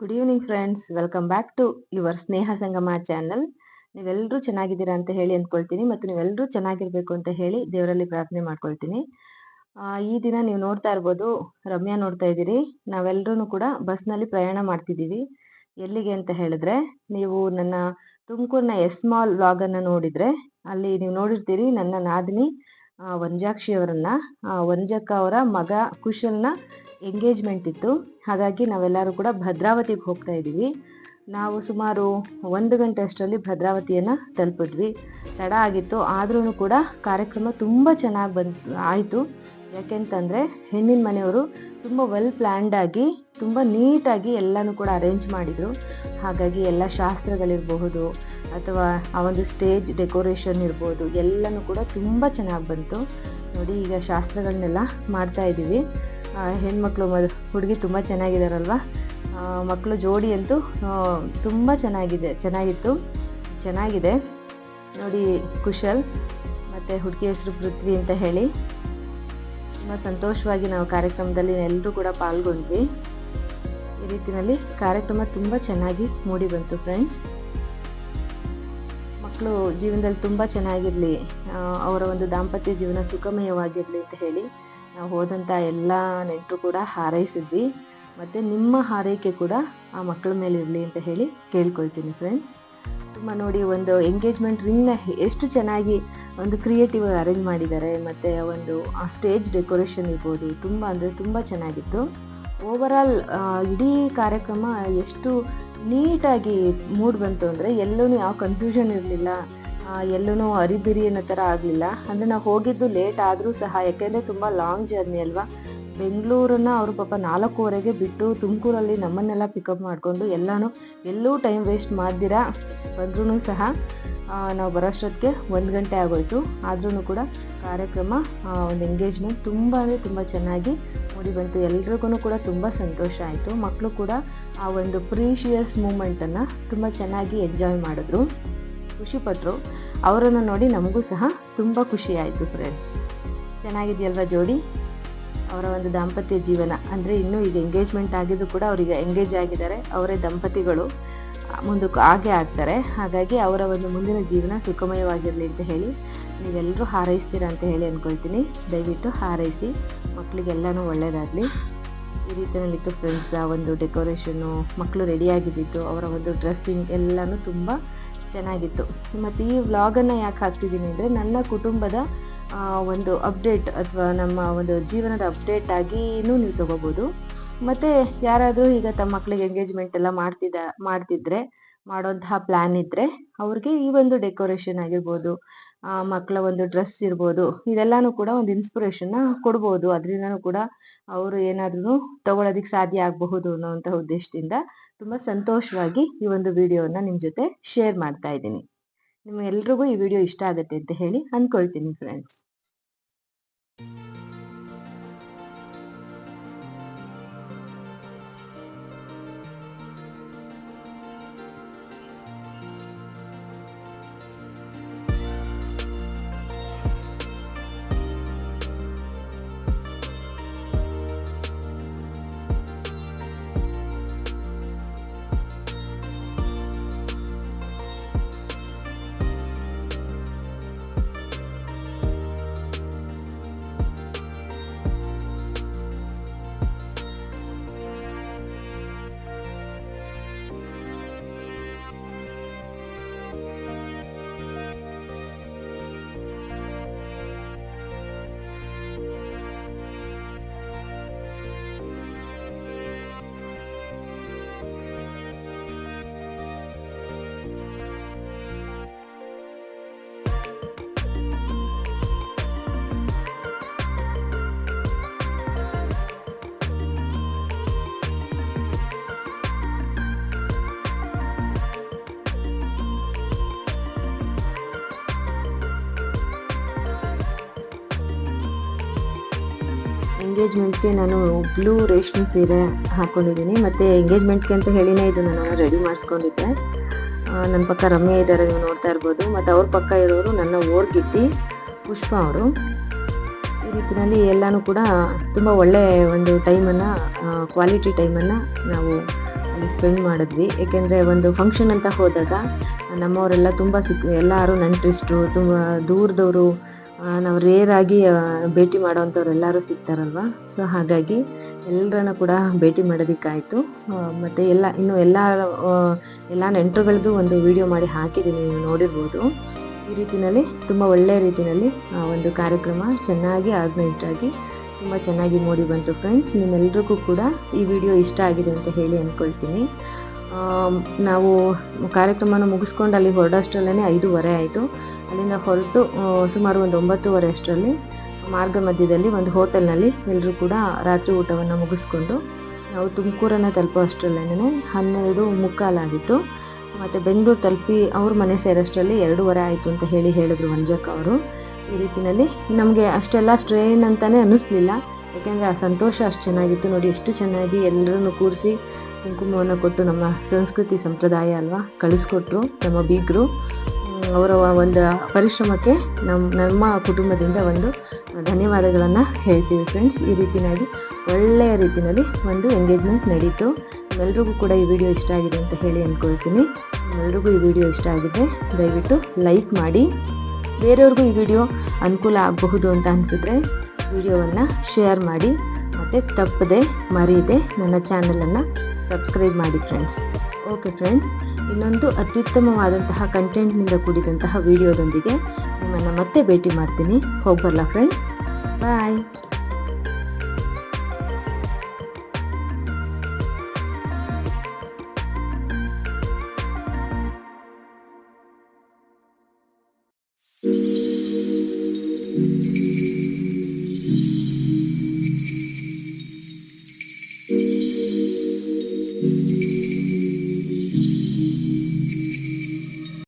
Good evening friends welcome back to your Sneha Sangama channel ನೀವೆಲ್ಲರೂ ಚೆನ್ನಾಗಿದ್ದೀರಾ ಅಂತ ಹೇಳಿ ಅಂದ್ಕೊಳ್ತೀನಿ ಮತ್ತು ನೀವೆಲ್ಲರೂ ಚೆನ್ನಾಗಿರ್ಬೇಕು ಅಂತ ಹೇಳಿ ದೇವರಲ್ಲಿ ಪ್ರಾರ್ಥನೆ ಮಾಡ್ಕೊಳ್ತೀನಿ. ಈ ದಿನ ನೀವು ನೋಡ್ತಾ ಇರ್ಬೋದು, ರಮ್ಯಾ ನೋಡ್ತಾ ಇದ್ದೀರಿ. ನಾವೆಲ್ಲರೂ ಕೂಡ ಬಸ್ನಲ್ಲಿ ಪ್ರಯಾಣ ಮಾಡ್ತಿದ್ದೀವಿ. ಎಲ್ಲಿಗೆ ಅಂತ ಹೇಳಿದ್ರೆ, ನೀವು ನನ್ನ ತುಮಕೂರಿನ ಎಸ್ ಮಾಲ್ ವ್ಲಾಗ್ ಅನ್ನ ನೋಡಿದ್ರೆ, ಅಲ್ಲಿ ನೀವು ನೋಡಿರ್ತೀರಿ ನನ್ನ ನಾದಿನಿ ವಂಜಾಕ್ಷಿ ಅವರನ್ನ. ವಂಜಕ್ಕ ಅವರ ಮಗ ಕುಶಲ್ನ ಎಂಗೇಜ್ಮೆಂಟ್ ಇತ್ತು. ಹಾಗಾಗಿ ನಾವೆಲ್ಲರೂ ಕೂಡ ಭದ್ರಾವತಿಗೆ ಹೋಗ್ತಾ ಇದ್ದೀವಿ. ನಾವು ಸುಮಾರು ಒಂದು ಗಂಟೆ ಅಷ್ಟರಲ್ಲಿ ಭದ್ರಾವತಿಯನ್ನು ತಲುಪಿದ್ವಿ. ತಡ ಆಗಿತ್ತು. ಆದ್ರೂ ಕೂಡ ಕಾರ್ಯಕ್ರಮ ತುಂಬ ಚೆನ್ನಾಗಿ ಬಂತು ಆಯಿತು. ಯಾಕೆಂತಂದರೆ ಹೆಣ್ಣಿನ ಮನೆಯವರು ತುಂಬ ವೆಲ್ ಪ್ಲ್ಯಾಂಡ್ ಆಗಿ, ತುಂಬ ನೀಟಾಗಿ ಎಲ್ಲನೂ ಕೂಡ ಅರೇಂಜ್ ಮಾಡಿದರು. ಹಾಗಾಗಿ ಎಲ್ಲ ಶಾಸ್ತ್ರಗಳಿರಬಹುದು ಅಥವಾ ಆ ಒಂದು ಸ್ಟೇಜ್ ಡೆಕೋರೇಷನ್ ಇರ್ಬೋದು, ಎಲ್ಲನೂ ಕೂಡ ತುಂಬ ಚೆನ್ನಾಗಿ ಬಂತು. ನೋಡಿ ಈಗ ಶಾಸ್ತ್ರಗಳನ್ನೆಲ್ಲ ಮಾಡ್ತಾ ಇದ್ದೀವಿ. ಹೆಣ್ಮಕ್ಳು ಮದು ಹುಡುಗಿ ತುಂಬ ಚೆನ್ನಾಗಿದ್ದಾರಲ್ವ ಮಕ್ಕಳು ಜೋಡಿ ಅಂತೂ ತುಂಬ ಚೆನ್ನಾಗಿದೆ, ಚೆನ್ನಾಗಿತ್ತು, ಚೆನ್ನಾಗಿದೆ. ನೋಡಿ, ಕುಶಲ್ ಮತ್ತು ಹುಡುಗಿ ಹೆಸರು ಪೃಥ್ವಿ ಅಂತ ಹೇಳಿ. ತುಂಬ ಸಂತೋಷವಾಗಿ ನಾವು ಕಾರ್ಯಕ್ರಮದಲ್ಲಿ ಎಲ್ಲರೂ ಕೂಡ ಪಾಲ್ಗೊಂಡ್ವಿ. ಈ ರೀತಿಯಲ್ಲಿ ಕಾರ್ಯಕ್ರಮ ತುಂಬ ಚೆನ್ನಾಗಿ ಮೂಡಿ ಬಂತು ಫ್ರೆಂಡ್ಸ್ ಮಕ್ಕಳು ಜೀವನದಲ್ಲಿ ತುಂಬ ಚೆನ್ನಾಗಿರಲಿ ಅವರ ಒಂದು ದಾಂಪತ್ಯ ಜೀವನ ಸುಖಮಯವಾಗಿರಲಿ ಅಂತ ಹೇಳಿ. ನಾವು ಹೋದಂಥ ಎಲ್ಲ ನೆಂಟರು ಕೂಡ ಹಾರೈಸಿದ್ವಿ. ಮತ್ತು ನಿಮ್ಮ ಹಾರೈಕೆ ಕೂಡ ಆ ಮಕ್ಕಳ ಮೇಲೆ ಇರಲಿ ಅಂತ ಹೇಳಿ ಕೇಳ್ಕೊಳ್ತೀನಿ ಫ್ರೆಂಡ್ಸ್ ತುಂಬ ನೋಡಿ ಒಂದು ಎಂಗೇಜ್ಮೆಂಟ್ ರಿಂಗ್ನ ಎಷ್ಟು ಚೆನ್ನಾಗಿ ಒಂದು ಕ್ರಿಯೇಟಿವ್ ಅರೇಂಜ್ ಮಾಡಿದ್ದಾರೆ. ಮತ್ತು ಒಂದು, ಆ ಸ್ಟೇಜ್ ಡೆಕೋರೇಷನ್ ಇರ್ಬೋದು, ತುಂಬ ಅಂದರೆ ತುಂಬ ಚೆನ್ನಾಗಿತ್ತು. ಓವರಾಲ್ ಇಡೀ ಕಾರ್ಯಕ್ರಮ ಎಷ್ಟು ನೀಟಾಗಿ ಮೂಡ್ ಬಂತು ಅಂದರೆ ಎಲ್ಲೂ ಯಾವ ಕನ್ಫ್ಯೂಷನ್ ಇರಲಿಲ್ಲ. ಎಲ್ಲೂ ಅರಿಬಿರಿ ಅನ್ನೋ ಥರ ಆಗಲಿಲ್ಲ. ಅಂದರೆ ನಾವು ಹೋಗಿದ್ದು ಲೇಟ್ ಆದರೂ ಸಹ, ಯಾಕೆಂದರೆ ತುಂಬ ಲಾಂಗ್ ಜರ್ನಿ ಅಲ್ವಾ? ಬೆಂಗಳೂರನ್ನ ಅವರು ಪಾಪ ನಾಲ್ಕೂವರೆಗೆ ಬಿಟ್ಟು ತುಮಕೂರಲ್ಲಿ ನಮ್ಮನ್ನೆಲ್ಲ ಪಿಕಪ್ ಮಾಡಿಕೊಂಡು ಎಲ್ಲನೂ ಎಲ್ಲೂ ಟೈಮ್ ವೇಸ್ಟ್ ಮಾಡ್ದಿರಾ? ಬಂದ್ರೂ ಸಹ ನಾವು ಬರೋಷ್ಟೊತ್ತಿಗೆ ಒಂದು ಗಂಟೆ ಆಗೋಯ್ತು. ಆದ್ರೂ ಕೂಡ ಕಾರ್ಯಕ್ರಮ ಒಂದು ಎಂಗೇಜ್ಮೆಂಟ್ ತುಂಬ ಅಂದರೆ ತುಂಬ ಚೆನ್ನಾಗಿ ಮೂಡಿ ಬಂತು. ಎಲ್ರಿಗೂ ಕೂಡ ತುಂಬ ಸಂತೋಷ ಆಯಿತು. ಮಕ್ಕಳು ಕೂಡ ಆ ಒಂದು ಪ್ರೀಶಿಯಸ್ ಮೂಮೆಂಟನ್ನು ತುಂಬ ಚೆನ್ನಾಗಿ ಎಂಜಾಯ್ ಮಾಡಿದ್ರು. ಖುಷಿಪಟ್ಟರು ಅವರನ್ನು ನೋಡಿ ನಮಗೂ ಸಹ ತುಂಬ ಖುಷಿ ಆಯಿತು ಫ್ರೆಂಡ್ಸ್ ಚೆನ್ನಾಗಿದೆಯಲ್ವ ಜೋಡಿ? ಅವರ ಒಂದು ದಾಂಪತ್ಯ ಜೀವನ. ಅಂದರೆ ಇನ್ನೂ ಈಗ ಎಂಗೇಜ್ಮೆಂಟ್ ಆಗಿದ್ದು ಕೂಡ ಅವರಿಗೆ ಎಂಗೇಜ್ ಆಗಿದ್ದಾರೆ. ಅವರೇ ದಂಪತಿಗಳು. ಮುಂದಕ್ಕೆ ಹಾಗೆ ಆಗ್ತಾರೆ. ಹಾಗಾಗಿ ಅವರ ಒಂದು ಮುಂದಿನ ಜೀವನ ಸುಖಮಯವಾಗಿರಲಿ ಅಂತ ಹೇಳಿ ನೀವೆಲ್ಲರೂ ಹಾರೈಸ್ತೀರಾ ಅಂತ ಹೇಳಿ ಅಂದ್ಕೊಳ್ತೀನಿ ದಯವಿಟ್ಟು ಹಾರೈಸಿ. ಮಕ್ಕಳಿಗೆಲ್ಲನೂ ಒಳ್ಳೆಯದಾಗಲಿ ಈ ರೀತಿಯಲ್ಲಿತ್ತು ಫ್ರೆಂಡ್ಸ್ ಆ ಒಂದು ಡೆಕೋರೇಷನ್ನು ಮಕ್ಕಳು ರೆಡಿಯಾಗಿದ್ದಿತ್ತು ಅವರ ಒಂದು ಡ್ರೆಸ್ಸಿಂಗ್ ಎಲ್ಲನೂ ತುಂಬ ಚೆನ್ನಾಗಿತ್ತು. ಮತ್ತು ಈ ವ್ಲಾಗನ್ನು ಯಾಕೆ ಹಾಕ್ತಿದ್ದೀನಿ ಅಂದರೆ ನನ್ನ ಕುಟುಂಬದ ಒಂದು ಅಪ್ಡೇಟ್ ಅಥವಾ ನಮ್ಮ ಒಂದು ಜೀವನದ ಅಪ್ಡೇಟ್ ಆಗಿನೂ ನೀವು ತಗೋಬೋದು. ಮತ್ತು ಯಾರಾದರೂ ಈಗ ತಮ್ಮ ಮಕ್ಕಳಿಗೆ ಎಂಗೇಜ್ಮೆಂಟ್ ಎಲ್ಲ ಮಾಡ್ತಿದ್ದ ಮಾಡ್ತಿದ್ರೆ ಮಾಡೋಂತಹ ಪ್ಲಾನ್ ಇದ್ರೆ ಅವ್ರಿಗೆ ಈ ಒಂದು ಡೆಕೋರೇಷನ್ ಆಗಿರ್ಬೋದು ಆ, ಮಕ್ಕಳ ಒಂದು ಡ್ರೆಸ್ ಇರ್ಬೋದು ಇದೆಲ್ಲಾನು ಕೂಡ ಒಂದು ಇನ್ಸ್ಪಿರೇಷನ್ನ ಕೊಡ್ಬೋದು. ಅದರಿಂದನೂ ಕೂಡ ಅವರು ಏನಾದ್ರೂ ತಗೊಳೋದಿಕ್ ಸಾಧ್ಯ ಆಗಬಹುದು ಅನ್ನೋಂತಹ ಉದ್ದೇಶದಿಂದ ತುಂಬಾ ಸಂತೋಷವಾಗಿ ಈ ಒಂದು ವಿಡಿಯೋನ ನಿಮ್ಮ ಜೊತೆ ಶೇರ್ ಮಾಡ್ತಾ ಇದ್ದೀನಿ. ನಿಮ್ಗೆಲ್ರಿಗೂ ಈ ವಿಡಿಯೋ ಇಷ್ಟ ಆಗುತ್ತೆ ಅಂತ ಹೇಳಿ ಅಂದ್ಕೊಳ್ತೀನಿ ಫ್ರೆಂಡ್ಸ್ ಎಂಗೇಜ್ಮೆಂಟ್ಗೆ ನಾನು ಬ್ಲೂ ರೇಷ್ಮೆ ಸೀರೆ ಹಾಕ್ಕೊಂಡಿದ್ದೀನಿ ಮತ್ತು ಎಂಗೇಜ್ಮೆಂಟ್ಗೆ ಅಂತ ಹೇಳಿನೇ ಇದು ನಾನು ರೆಡಿ ಮಾಡಿಸ್ಕೊಂಡಿದ್ದೆ. ನನ್ನ ಪಕ್ಕ ರಮ್ಯ ಇದ್ದಾರೆ ನೀವು ನೋಡ್ತಾ ಇರ್ಬೋದು. ಮತ್ತು ಅವ್ರ ಪಕ್ಕ ಇರೋರು ನನ್ನ ಓರ್ಗಿತ್ತಿ ಪುಷ್ಪ ಅವರು. ಈ ರೀತಿಯಲ್ಲಿ ಎಲ್ಲನೂ ಕೂಡ ತುಂಬ ಒಳ್ಳೆಯ ಒಂದು ಟೈಮನ್ನು ಕ್ವಾಲಿಟಿ ಟೈಮನ್ನು ನಾವು ಅಲ್ಲಿ ಸ್ಪೆಂಡ್ ಮಾಡಿದ್ವಿ. ಏಕೆಂದರೆ ಒಂದು ಫಂಕ್ಷನ್ ಅಂತ ಹೋದಾಗ ನಮ್ಮವರೆಲ್ಲ ತುಂಬ ಸಿಕ್, ಎಲ್ಲರೂ ನೆಂಟರಿಸ್ಟ್ರು ತುಂಬ ದೂರದವರು ನಾವು ರೇರಾಗಿ ಭೇಟಿ ಮಾಡೋವಂಥವ್ರು ಎಲ್ಲರೂ ಸಿಗ್ತಾರಲ್ವ? ಸೊ ಹಾಗಾಗಿ ಎಲ್ಲರನ್ನ ಕೂಡ ಭೇಟಿ ಮಾಡೋದಕ್ಕಾಯಿತು. ಮತ್ತು ಎಲ್ಲ, ಇನ್ನು ಎಲ್ಲ ಎಲ್ಲ ನೆಂಟರುಗಳದ್ದು ಒಂದು ವಿಡಿಯೋ ಮಾಡಿ ಹಾಕಿದ್ದೀನಿ, ನೀವು ನೋಡಿರ್ಬೋದು. ಈ ರೀತಿಯಲ್ಲಿ ತುಂಬ ಒಳ್ಳೆಯ ರೀತಿಯಲ್ಲಿ ಒಂದು ಕಾರ್ಯಕ್ರಮ ಚೆನ್ನಾಗಿ ಆರ್ಗನೈಸ್ಡ್ ಆಗಿ ತುಂಬ ಚೆನ್ನಾಗಿ ಮೂಡಿ ಬಂತು ಫ್ರೆಂಡ್ಸ್ ನಿಮ್ಮೆಲ್ಲರಿಗೂ ಕೂಡ ಈ ವಿಡಿಯೋ ಇಷ್ಟ ಆಗಿದೆ ಅಂತ ಹೇಳಿ ಅಂದ್ಕೊಳ್ತೀನಿ ನಾವು ಕಾರ್ಯಕ್ರಮನ ಮುಗಿಸ್ಕೊಂಡು ಅಲ್ಲಿ ಹೊರಡೋಷ್ಟರಲ್ಲೇ ಐದೂವರೆ ಆಯಿತು. ಅಲ್ಲಿಂದ ಹೊರಟು ಸುಮಾರು ಒಂದು ಒಂಬತ್ತುವರೆ ಅಷ್ಟರಲ್ಲಿ ಮಾರ್ಗ ಮಧ್ಯದಲ್ಲಿ ಒಂದು ಹೋಟೆಲ್ನಲ್ಲಿ ಎಲ್ಲರೂ ಕೂಡ ರಾತ್ರಿ ಊಟವನ್ನು ಮುಗಿಸ್ಕೊಂಡು ನಾವು ತುಮಕೂರನ್ನು ತಲುಪೋ ಅಷ್ಟರಲ್ಲೇ ಹನ್ನೆರಡು ಮುಕ್ಕಾಲಾಗಿತ್ತು ಮತ್ತು ಬೆಂಗಳೂರು ತಲುಪಿ ಅವ್ರ ಮನೆ ಸೇರೋಷ್ಟರಲ್ಲಿ ಎರಡೂವರೆ ಆಯಿತು ಅಂತ ಹೇಳಿ ಹೇಳಿದ್ರು ಮಂಜಕ್ಕ ಅವರು. ಈ ರೀತಿಯಲ್ಲಿ ನಮಗೆ ಅಷ್ಟೆಲ್ಲ ಸ್ಟ್ರೇನ್ ಅಂತಲೇ ಅನ್ನಿಸ್ಲಿಲ್ಲ. ಯಾಕೆಂದರೆ ಆ ಸಂತೋಷ ಅಷ್ಟು ಚೆನ್ನಾಗಿತ್ತು. ನೋಡಿ, ಎಷ್ಟು ಚೆನ್ನಾಗಿ ಎಲ್ಲರನ್ನು ಕೂರಿಸಿ ಕುಂಕುಮವನ್ನು ಕೊಟ್ಟು ನಮ್ಮ ಸಂಸ್ಕೃತಿ ಸಂಪ್ರದಾಯ ಅಲ್ವಾ, ಕಳಿಸ್ಕೊಟ್ರು ನಮ್ಮ ಬೀಗರು. ಅವರ ಒಂದು ಪರಿಶ್ರಮಕ್ಕೆ ನಮ್ಮ ನಮ್ಮ ಕುಟುಂಬದಿಂದ ಒಂದು ಧನ್ಯವಾದಗಳನ್ನು ಹೇಳ್ತೀವಿ ಫ್ರೆಂಡ್ಸ್ ಈ ರೀತಿಯಾಗಿ ಒಳ್ಳೆಯ ರೀತಿಯಲ್ಲಿ ಒಂದು ಎಂಗೇಜ್ಮೆಂಟ್ ನಡೀತು. ಎಲ್ಲರಿಗೂ ಕೂಡ ಈ ವಿಡಿಯೋ ಇಷ್ಟ ಆಗಿದೆ ಅಂತ ಹೇಳಿ ಅಂದ್ಕೊಳ್ತೀನಿ ಎಲ್ಲರಿಗೂ ಈ ವಿಡಿಯೋ ಇಷ್ಟ ಆಗಿದೆ, ದಯವಿಟ್ಟು ಲೈಕ್ ಮಾಡಿ. ಬೇರೆಯವ್ರಿಗೂ ಈ ವಿಡಿಯೋ ಅನುಕೂಲ ಆಗಬಹುದು ಅಂತ ಅನಿಸಿದ್ರೆ ವಿಡಿಯೋವನ್ನು ಶೇರ್ ಮಾಡಿ. ಮತ್ತು ತಪ್ಪದೆ ಮರೀದೆ ನನ್ನ ಚಾನಲನ್ನು ಸಬ್ಸ್ಕ್ರೈಬ್ ಮಾಡಿ ಫ್ರೆಂಡ್ಸ್ ಓಕೆ ಫ್ರೆಂಡ್ಸ್ ಇನ್ನೊಂದು ಅತ್ಯುತ್ತಮವಾದಂತಹ ಕಂಟೆಂಟ್ನಿಂದ ಕೂಡಿದಂತಹ ವಿಡಿಯೋದೊಂದಿಗೆ ನಿಮ್ಮನ್ನು ಮತ್ತೆ ಭೇಟಿ ಮಾಡ್ತೀನಿ. ಹೋಗ್ಬರ್ಲಾ ಫ್ರೆಂಡ್ಸ್ ಬಾಯ್